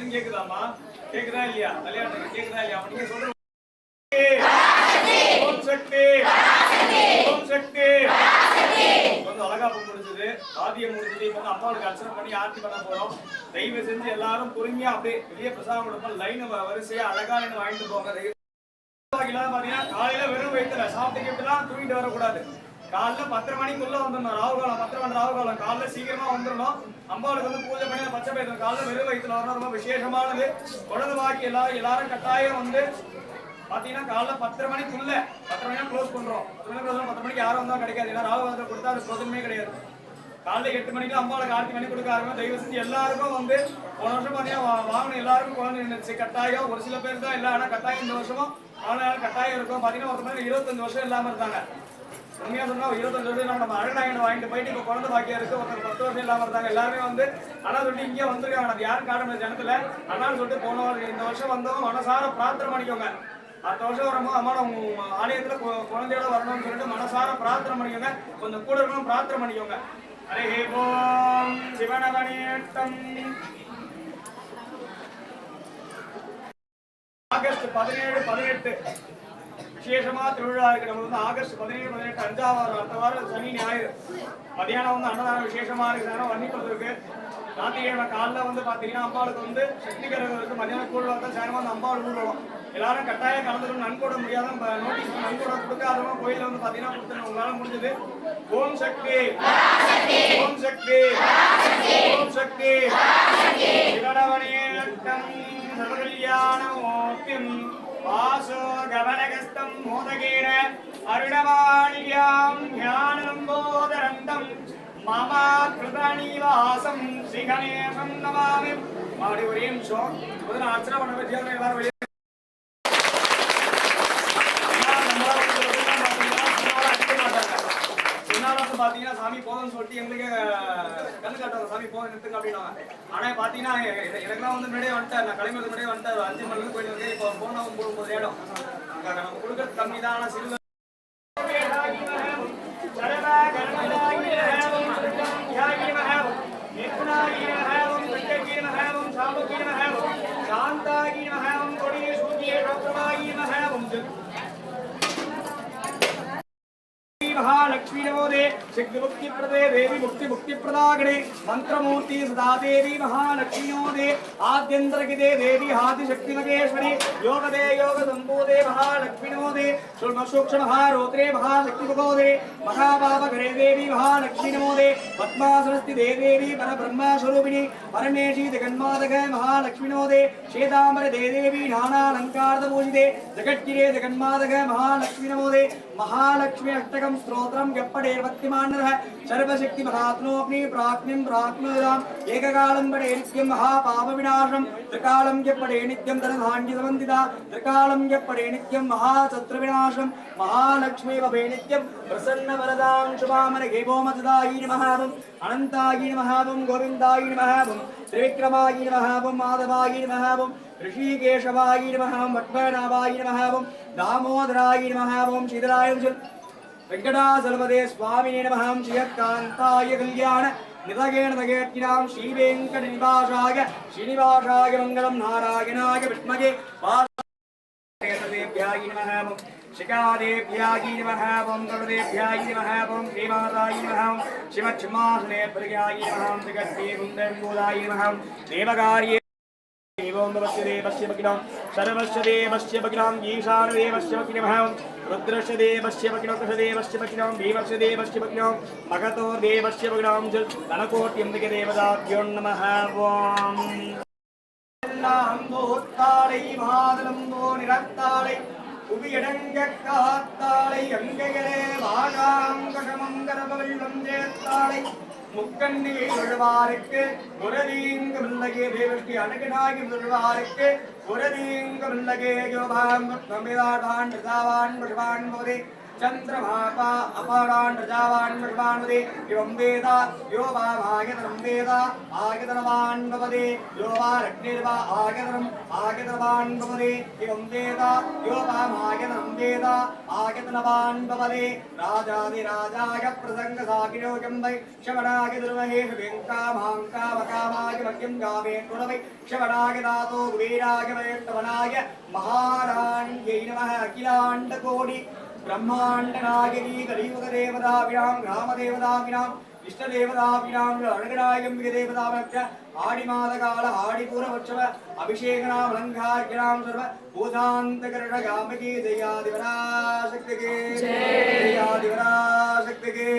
எதுவும் கேக்குதாமா கேக்குதா இல்லையா? விளையாட்டு கேக்குதா இல்லையா? நீங்க சொல்ற ஓம் சக்தி! ஓம் சக்தி! வந்து அழகாப்பு முடிஞ்சது. ஆதியம் முடிஞ்சது. இப்போ வந்து அம்மாவுக்கு அர்ச்சனை பண்ணி ஆர்த்தி பண்ண போறோம். தயவு செஞ்சு எல்லாரும் பொறுமையா அப்படியே வெளியே பிரசாதம் கொடுப்போம். லைன் வரிசையா அழகா வாங்கிட்டு போங்க. காலையில வெறும் வயிற்றுல சாப்பிட்டு கிட்டலாம் தூங்கிட்டு வரக்கூடாது. காலைல பத்தரை மணிக்குள்ள வந்துடணும். ராகுகாலம் பத்தரை மணி ராகுகாலம் காலைல சீக்கிரமா வந்துடணும். அம்பாளுக்கு வந்து பூஜை பண்ணி பச்சை பயிர் காலைல வெறும் வயிற்றுல வரணும். ரொம்ப விசேஷமானது. குழந்தை பாக்கி எல்லாரும் எல்லாரும் கட்டாயம் வந்து பாத்தீங்கன்னா காலைல பத்தரை மணிக்குள்ள பத்தரை மணி க்ளோஸ் பண்றோம். பத்து மணிக்கு பத்து மணிக்கு யாரும் வந்தா கிடைக்காது. ஏன்னா ராகுகாலத்துல கொடுத்தா அது பிரதமே கிடையாது. காலைல எட்டு மணிக்கு அம்பாளுக்கு ஆர்த்தி பண்ணி கொடுக்க ஆரம்பிக்கும் தயவு செஞ்சு எல்லாருக்கும் வந்து போன வருஷம் பாத்தீங்கன்னா வாங்கின எல்லாருக்கும் குழந்தை இருந்துச்சு. கட்டாயம் ஒரு சில பேர் தான் இல்லை ஆனா கட்டாயம் இந்த வருஷமும் ஆனா கட்டாயம் இருக்கும். பாத்தீங்கன்னா ஒரு மாதிரி இருபத்தஞ்சு வருஷம் இல்லாம இருந்தாங்க. உண்மையா சொன்னா இருபத்தஞ்சு வருஷம் நம்ம அழகாயனை வாங்கிட்டு போயிட்டு இப்போ குழந்தை பாக்கியம் இருக்கு. ஒருத்தர் பத்து வருஷம் இல்லாம இருந்தாங்க. எல்லாருமே வந்து ஆனா சொல்லிட்டு இங்கே வந்திருக்காங்க. அது யாரும் காட்ட முடியாது ஜனத்துல. ஆனால் சொல்லிட்டு போன வருஷம் இந்த வருஷம் வந்தவங்க மனசார பிரார்த்தனை பண்ணிக்கோங்க. அடுத்த வருஷம் வரும்போது அம்மா நம்ம ஆலயத்துல கு- குழந்தையோட வரணும்னு சொல்லிட்டு மனசார பிரார்த்தனை பண்ணிக்கோங்க. கொஞ்சம் கூட இருக்கணும் பிரார்த்தனை பண்ணிக்கோங்க. ஹரே ஓம் சிவனவனேட்டம் ஆகஸ்ட் பதினேழு பதினெட்டு. விசேஷமா திருவிழா இருக்கு நம்ம வந்து ஆகஸ்ட் பதினேழு பதினெட்டு அஞ்சாம் வாரம் அடுத்த வாரம் சனி ஞாயிறு. மதியானம் வந்து அன்னதானம் விசேஷமா இருக்கு நேரம் வன்னிப்பது இருக்கு ராத்திரியோட காலைல வந்து பாத்தீங்கன்னா அம்பாளுக்கு வந்து சக்தி கரகம் இருக்கு மதியானம் கூட வந்தா சாயங்காலம் வந்து அம்பாள் கூடுவோம் எல்லாரும் கட்டாயம் கலந்துக்கணும் நன்கூட முடியாத நோட்டீஸ் நன்கூட கொடுக்காதவங்க கோயில வந்து பாத்தீங்கன்னா கொடுத்துருங்க. உங்களால முடிஞ்சது. ஓம் சக்தி. ஓம் சக்தி. ஓம் சக்தி. சிவனவனேட்டம் சர்வகல்யாணமூர்த்திம் வாசோ கவனகஸ்தம் மோதகேன அருணமாணியாம் ஞானம்போதரந்தம் மம கிருதநிவாசம் ஸ்ரீகணேசம் நமாமி. மாடி ஒரு நிமிஷம் முதல்ல அர்ச்சனை பண்ண பற்றி எல்லாரும் வெளியே பாத்தீங்கன்னா சாமி போதும்னு சொல்லிட்டு எங்களுக்கு கண்ணு காட்டுவாங்க சாமி போதும் நிறுத்துங்க அப்படின்னாங்க ஆனா பாத்தீங்கன்னா எ- வந்து முன்னாடியே வந்துட்டார். நான் கிளம்புறது முன்னாடியே வந்துட்டார். அஞ்சு மணிக்கு போயிட்டு வந்து இப்போ போனவங்க மூணு ஒன்பது இடம் நம்ம கொடுக்கறது கம்மி தான் ஆனா சிறு महालक्ष्मी नमोदे सिद्ध मुक्ति प्रदे देवी मुक्ति मुक्ति प्रदागणे मंत्रमूर्ति सदा देवी महालक्ष्मी नमोदे आद्यंतर की दे देवी आदि शक्ति मगेश्वरी योग दे योग संबोधे महालक्ष्मी नमोदे सूक्ष्म सूक्ष्म महारोत्रे महाशक्ति मुखोदे महाभाव घरे देवी महालक्ष्मी नमोदे पद्मासनस्ति दे देवी पर ब्रह्मा स्वरूपिणी परमेशी जगन्मातक महालक्ष्मी नमोदे श्वेतांबर दे देवी नानालंकार पूजिते जगज्जिरे जगन्मातक महालक्ष्मी नमोदे महालक्ष्मी अष्टकं स्तोत्रं गप्पडे भक्तिमानः सर्वशक्ति महात्मोऽग्नि प्राज्ञं प्राज्ञोदाम् एककालं पडे नित्यं महापापविनाशं त्रिकालं यप्पडे नित्यं धनधान्यसमन्दिता त्रिकालं यप्पडे नित्यं महाशत्रुविनाशं महालक्ष्मी भवे नित्यं प्रसन्नवरदां शुभामनघे भोमसदायि नमः अनन्तायि नमः गोविन्दायि नमः त्रिविक्रमायि नमः माधवायि नमः ऋषिकेशवायि नमः पद्मनाभाय नमः దామోదరాయ నమ ఓం శీతలాయ వెంకటాచలపదే స్వామినే నమ శ్రీయకాంతాయ కళ్యాణ నితగేణ నగేర్కిరాం శ్రీ వెంకట నివాసాయ శ్రీనివాసాయ మంగళం నారాయణాయ విష్మగే పాదేభ్యాయ నమ శిఖాదేభ్యాయి నమః ఓం గరుడేభ్యాయి నమః ఓం శ్రీమాతాయి నమః ఓం శ్రీమచ్చిమ్మాసనేభ్యాయి నమః శ్రీగద్దేవుందేవూలాయి నమః దేవకార్యే एवोऽस्य देवस्य भगिनां सर्वस्य देवस्य भगिनां ईशानदेवस्य भगिनमः रुद्रस्य देवस्य भगिनो कृषदेवस्य भगिनां भीमस्य देवस्य भगिनां भगतो देवस्य भगिनां धनकोट्यम्बिकदेवताभ्यो नमः ॐ ूत्ताडै मादलम्बो निरक्ताडै புவியடங்க காத்தாளை அங்கையரே வாகாங்கஷமம் கரபவெள்ளம் சேத்தாளை முக்கண்ணியை விழுவாருக்கு உரதீங்க வில்லகே தேவஸ்ரீ அழகனாகி விழுவாருக்கு உரதீங்க வில்லகே யோபாம் நம்பிதாடான் பிரதாவான் பிரபான் போதே. చంద్రమాపా అపారాన్ ప్రజావాన్ విషవానుది ఇవం వేద యో వా ఆగతరం వేద ఆగతరవాన్ భవతి యో వా రగ్నిర్వా ఆగతరం ఆగతరవాన్ భవతి ఇవం వేద యో వా ఆగతరం వేద ఆగతరవాన్ భవతి రాజాది రాజాయ ప్రసంగ సాకియోగం వై శవడాగ దుర్మహేషు వెంకామాం కామకామాగ దాతో అఖిలాండ కోడి தேவதாபிராம் கிராம தேவதாபிராம் இஷ்ட தேவதாபிராம் அழகராயம்பிக தேவதாபிய ஆடி மாத கால ஆடி பூரவட்சவ அபிஷேகனாம் அலங்கார்கிராம் சர்வ பூதாந்தகரண காமகி ஜெயாதிவராசக்திகே ஜெயாதிவராசக்திகே ஜெயாதிவராசக்திகே